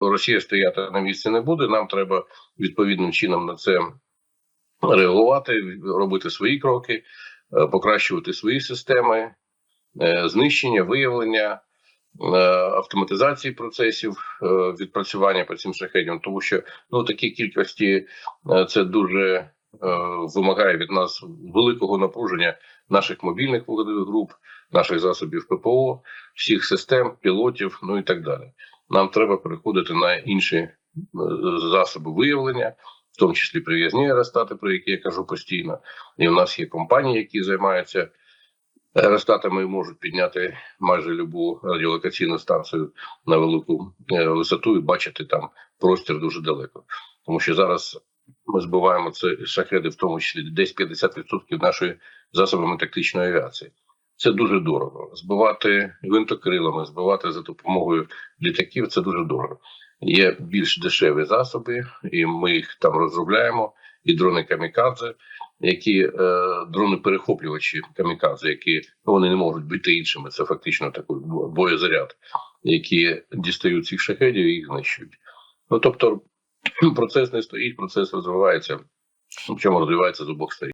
Росія стояти на місці не буде. Нам треба відповідним чином на це реагувати, робити свої кроки, е, покращувати свої системи, е, знищення, виявлення, е, автоматизації процесів відпрацювання по цим шахедям, тому що ну такі кількості це дуже е, вимагає від нас великого напруження наших мобільних груп, наших засобів ППО, всіх систем, пілотів, ну і так далі. Нам треба переходити на інші е, засоби виявлення, в тому числі прив'язні аеростати, про які я кажу постійно. І у нас є компанії, які займаються аеростатами і можуть підняти майже любу радіолокаційну станцію на велику е, висоту і бачити там простір дуже далеко. Тому що зараз ми збиваємо це шахеди, в тому числі десь 50% нашої засобами тактичної авіації. Це дуже дорого. Збивати гвинтокрилами, збивати за допомогою літаків це дуже дорого. Є більш дешеві засоби, і ми їх там розробляємо. І дрони камікадзе, які е, дрони перехоплювачі камікадзе, які ну, вони не можуть бути іншими. Це фактично такий боєзаряд, які дістають цих шахедів і їх знищують. Ну тобто процес не стоїть, процес розвивається. Причому розвивається з обох сторін.